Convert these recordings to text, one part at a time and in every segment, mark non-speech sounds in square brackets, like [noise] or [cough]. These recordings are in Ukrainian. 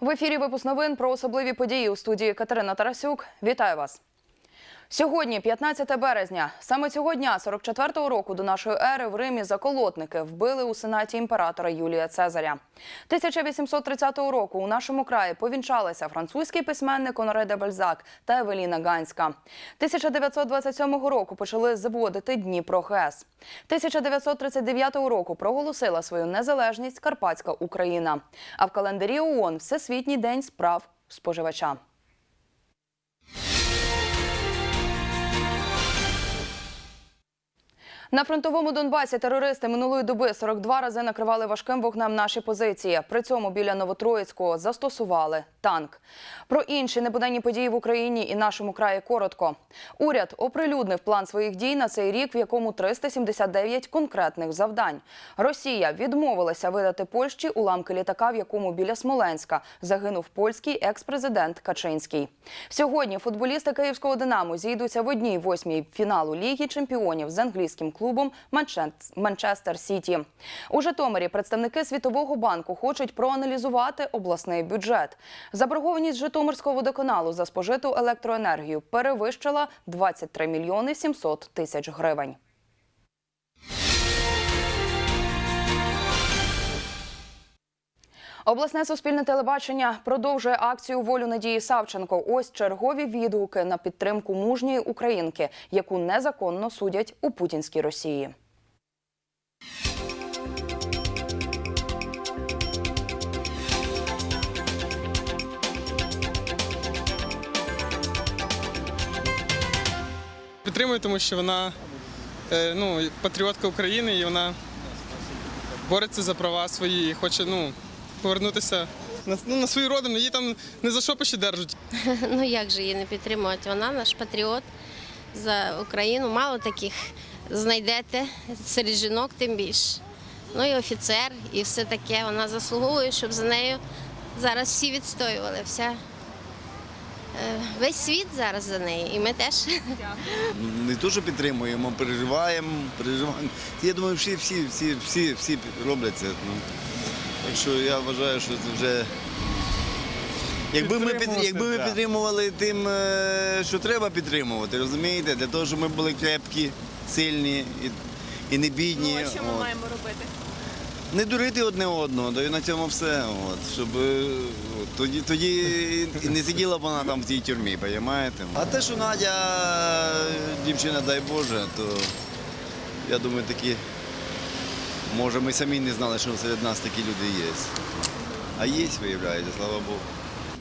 В ефірі випуск новин про особливі події у студії Катерина Тарасюк. Вітаю вас. Сьогодні, 15 березня, саме цього дня, 44-го року до нашої ери, в Римі заколотники вбили у сенаті імператора Юлія Цезаря. 1830 року у нашому краї повінчалися французький письменник Оноре де Бальзак та Евеліна Ганська. 1927 року почали заводити Дніпро ГЕС. 1939 року проголосила свою незалежність Карпатська Україна. А в календарі ООН Всесвітній день справ споживача. На фронтовому Донбасі терористи минулої доби 42 рази накривали важким вогнем наші позиції. При цьому біля Новотроїцького застосували танк. Про інші небуденні події в Україні і нашому краї коротко. Уряд оприлюднив план своїх дій на цей рік, в якому 379 конкретних завдань. Росія відмовилася видати Польщі уламки літака, в якому біля Смоленська загинув польський екс-президент Качинський. Сьогодні футболісти київського Динамо зійдуться в одній восьмій фіналу Ліги чемпіонів з англійським клубом Манче- Манчестер Сіті. У Житомирі представники Світового банку хочуть проаналізувати обласний бюджет. Заборгованість Житомирського водоканалу за спожиту електроенергію перевищила 23 мільйони 700 тисяч гривень. Обласне суспільне телебачення продовжує акцію Волю Надії Савченко. Ось чергові відгуки на підтримку мужньої українки, яку незаконно судять у путінській Росії. Підтримую, тому що вона е, ну, патріотка України і вона бореться за права свої і хоче ну, повернутися на, ну, на свою родину. Її там не за що ще держать. [laughs] Ну як же її не підтримувати? Вона наш патріот за Україну. Мало таких знайдете серед жінок, тим більше. Ну і офіцер, і все таке. Вона заслуговує, щоб за нею зараз всі відстоювали. Вся, е, весь світ зараз за неї, і ми теж. не то, що підтримуємо, переживаємо, переживаємо. Я думаю, всі, всі, всі, всі, всі роблять це. Так що я вважаю, що це вже. Якби ми, під, якби ми підтримували тим, е, що треба підтримувати, розумієте, для того, щоб ми були крепкі, сильні і, і не бідні. Ну, а що ми от. маємо робити? Не дурити одне одного, да і на цьому все. От, щоб е, от, тоді, тоді і не сиділа б вона там в тій тюрмі, розумієте? А те, що Надя дівчина, дай Боже, то я думаю, такі, може, ми самі не знали, що серед нас такі люди є. А є, виявляється, слава Богу.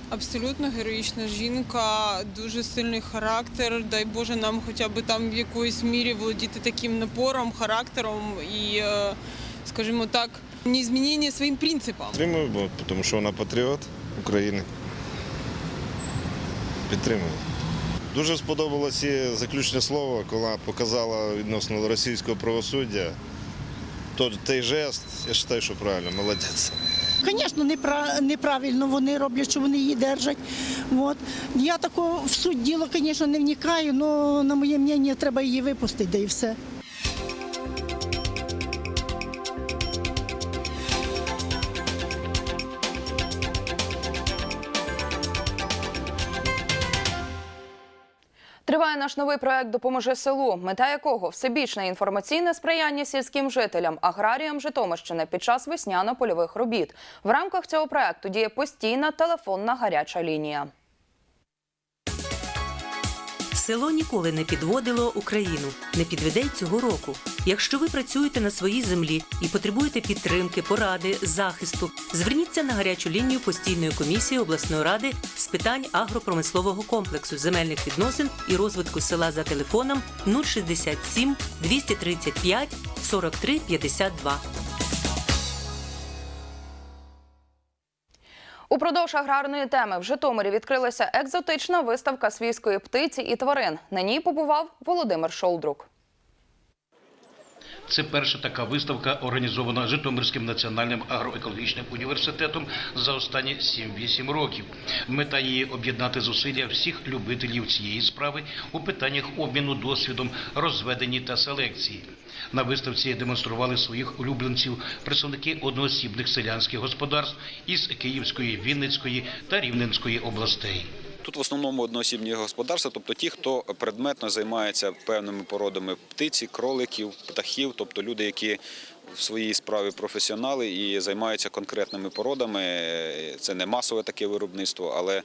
Абсолютно героїчна жінка, дуже сильний характер. Дай Боже нам хоча б там в якоїсь мірі володіти таким напором, характером і, е, скажімо так, не змінення своїм принципам. Підтримую, бо тому що вона патріот України. Підтримую. Дуже сподобалося заключне слово, коли показала відносно російського правосуддя. Той, той жест, я вважаю, що правильно, молодець. Звісно, неправильно вони роблять, що вони її держать. От. Я тако в суть діла, звісно, не вникаю, але на моє мнення треба її випустити, да і все. Триває наш новий проект Допоможи селу, мета якого всебічне інформаційне сприяння сільським жителям, аграріям Житомирщини під час весняно-польових робіт. В рамках цього проекту діє постійна телефонна гаряча лінія. Село ніколи не підводило Україну, не підведе й цього року. Якщо ви працюєте на своїй землі і потребуєте підтримки, поради, захисту, зверніться на гарячу лінію постійної комісії обласної ради з питань агропромислового комплексу земельних відносин і розвитку села за телефоном 067 235 43 52. Упродовж аграрної теми в Житомирі відкрилася екзотична виставка свійської птиці і тварин. На ній побував Володимир Шолдрук. Це перша така виставка, організована Житомирським національним агроекологічним університетом за останні 7-8 років. Мета її об'єднати зусилля всіх любителів цієї справи у питаннях обміну досвідом, розведенні та селекції. На виставці демонстрували своїх улюбленців представники одноосібних селянських господарств із Київської, Вінницької та Рівненської областей. Тут в основному одноосібні господарства, тобто ті, хто предметно займається певними породами птиці, кроликів, птахів, тобто люди, які в своїй справі професіонали і займаються конкретними породами. Це не масове таке виробництво, але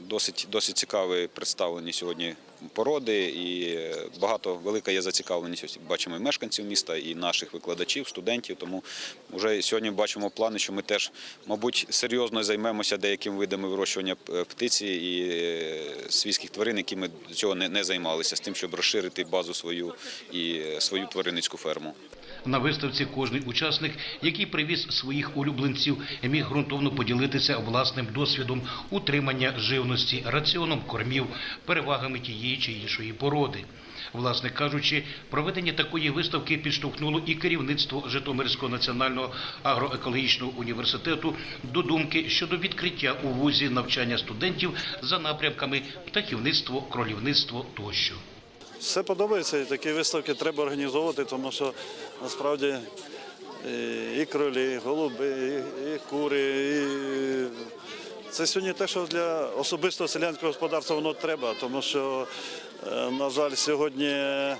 досить, досить цікаві представлені сьогодні породи, і е, багато велика є зацікавленість. Бачимо і мешканців міста, і наших викладачів, студентів. Тому вже сьогодні бачимо плани, що ми теж, мабуть, серйозно займемося деякими видами вирощування е, птиці і е, свійських тварин, які ми цього не, не займалися, з тим, щоб розширити базу свою і е, свою тваринницьку ферму. На виставці кожний учасник, який привіз своїх улюбленців, міг ґрунтовно поділитися власним досвідом утримання живності, раціоном кормів, перевагами тієї чи іншої породи. Власне кажучи, проведення такої виставки підштовхнуло і керівництво Житомирського національного агроекологічного університету до думки щодо відкриття у вузі навчання студентів за напрямками птахівництво, кролівництво тощо. Все подобається, і такі виставки треба організовувати, тому що насправді і, і кролі, і голуби, і, і кури. І... Це сьогодні те, що для особистого селянського господарства воно треба, тому що, е, на жаль, сьогодні е,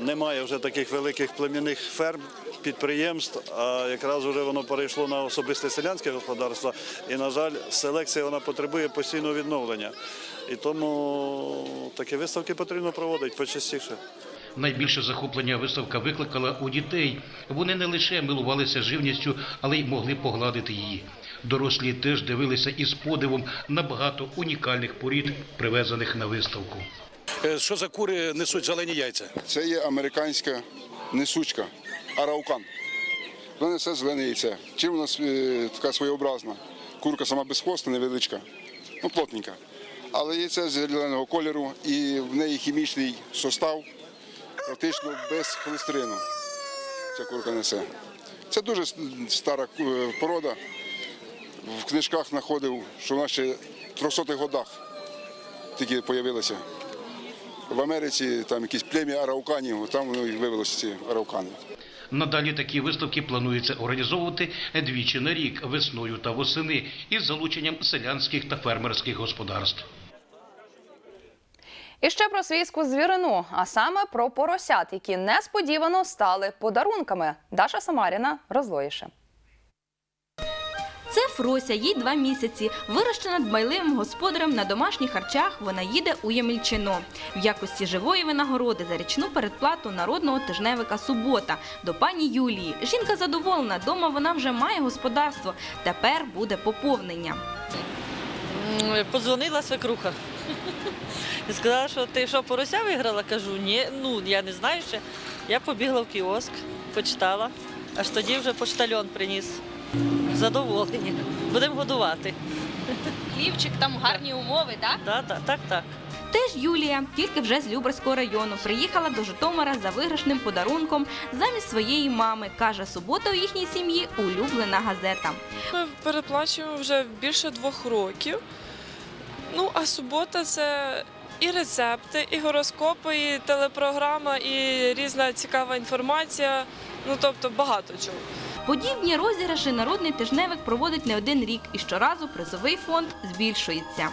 немає вже таких великих племінних ферм, підприємств, а якраз вже воно перейшло на особисте селянське господарство. І, на жаль, селекція вона потребує постійного відновлення. І тому такі виставки потрібно проводити почастіше. Найбільше захоплення виставка викликала у дітей. Вони не лише милувалися живністю, але й могли погладити її. Дорослі теж дивилися із подивом на багато унікальних порід, привезених на виставку. Е, Що за кури несуть зелені яйця? Це є американська несучка, араукан. Вона несе зелене яйце. Чим вона е, така своєобразна? Курка сама без хвоста, невеличка, ну плотненька. Але яйце зеленого кольору і в неї хімічний состав, практично без холестерину. Ця курка несе. Це дуже стара е, порода. В книжках знаходив, що вона ще в 300-х годах тільки з'явилася. В Америці там якісь плем'я арауканів, там вивелося ці араукани. Надалі такі виставки планується організовувати двічі на рік весною та восени із залученням селянських та фермерських господарств. І ще про свійську звірину, а саме про поросят, які несподівано стали подарунками. Даша Самаріна розлоїше. Це Фрося, їй два місяці. Вирощена дбайливим господарем на домашніх харчах, вона їде у Ямільчино в якості живої винагороди за річну передплату народного тижневика Субота до пані Юлії. Жінка задоволена, дома вона вже має господарство. Тепер буде поповнення. Подзвонила свекруха. І сказала, що ти що, порося виграла? Кажу, ні, ну я не знаю ще. Я побігла в кіоск, почитала, аж тоді вже поштальон приніс. Задоволені. Будемо годувати. Хлівчик, там гарні умови, так? Так, так, так, так. Теж Юлія, тільки вже з Люберського району, приїхала до Житомира за виграшним подарунком замість своєї мами. Каже, субота у їхній сім'ї улюблена газета. Ми переплачуємо вже більше двох років. Ну, а субота це і рецепти, і гороскопи, і телепрограма, і різна цікава інформація. Ну тобто багато чого. Подібні розіграші народний тижневик проводить не один рік, і щоразу призовий фонд збільшується.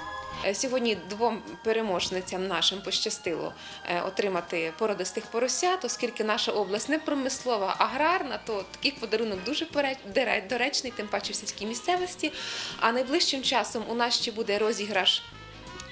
Е, Сьогодні двом переможницям нашим пощастило е, отримати породистих поросят, оскільки наша область не промислова, а аграрна, то такий подарунок дуже доречний, тим паче в сільській місцевості. А найближчим часом у нас ще буде розіграш.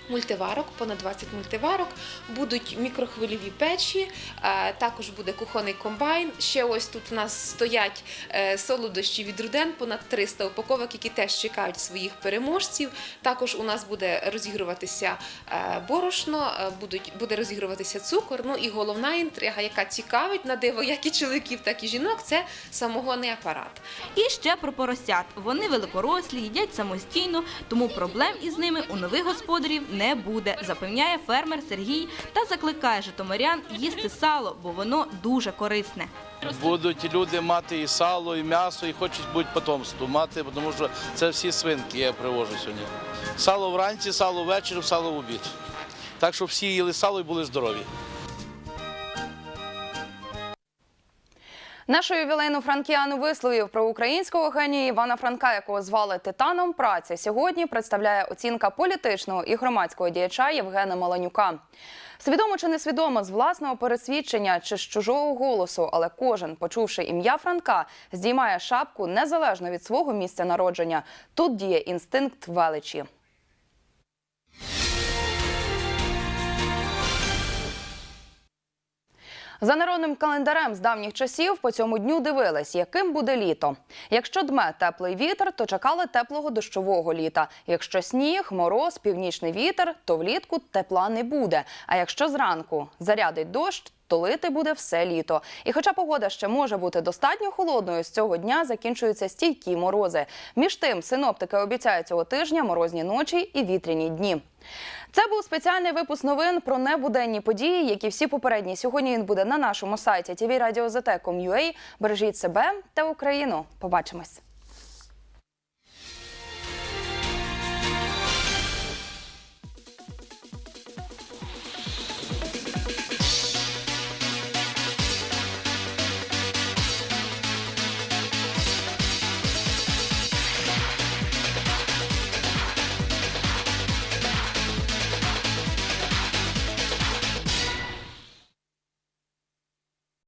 Мультиварок, понад 20 мультиварок, будуть мікрохвильові печі, е, також буде кухонний комбайн. Ще ось тут у нас стоять е, солодощі від Руден, понад 300 упаковок, які теж чекають своїх переможців. Також у нас буде розігруватися е, борошно, буде розігруватися цукор. Ну і головна інтрига, яка цікавить на диво як і чоловіків, так і жінок, це самогонний апарат. І ще про поросят. Вони великорослі, їдять самостійно, тому проблем із ними у нових господарів не буде, запевняє фермер Сергій та закликає житомирян їсти сало, бо воно дуже корисне. Будуть люди мати і сало, і м'ясо, і хочуть бути потомство мати, тому що це всі свинки я привожу сьогодні. Сало вранці, сало ввечері, сало в обід. Так, що всі їли сало і були здорові. Нашу ювілейну франкіану висловів про українського генія Івана Франка, якого звали титаном праці. Сьогодні представляє оцінка політичного і громадського діяча Євгена Маланюка. Свідомо чи несвідомо з власного пересвідчення чи з чужого голосу, але кожен, почувши ім'я Франка, здіймає шапку незалежно від свого місця народження. Тут діє інстинкт величі. За народним календарем з давніх часів по цьому дню дивились, яким буде літо. Якщо дме теплий вітер, то чекали теплого дощового літа. Якщо сніг, мороз, північний вітер, то влітку тепла не буде. А якщо зранку зарядить дощ, то лити буде все літо. І хоча погода ще може бути достатньо холодною, з цього дня закінчуються стійкі морози. Між тим, синоптики обіцяють цього тижня морозні ночі і вітряні дні. Це був спеціальний випуск новин про небуденні події, які всі попередні. Сьогодні він буде на нашому сайті tvradio.zt.com.ua. Бережіть себе та Україну. Побачимось.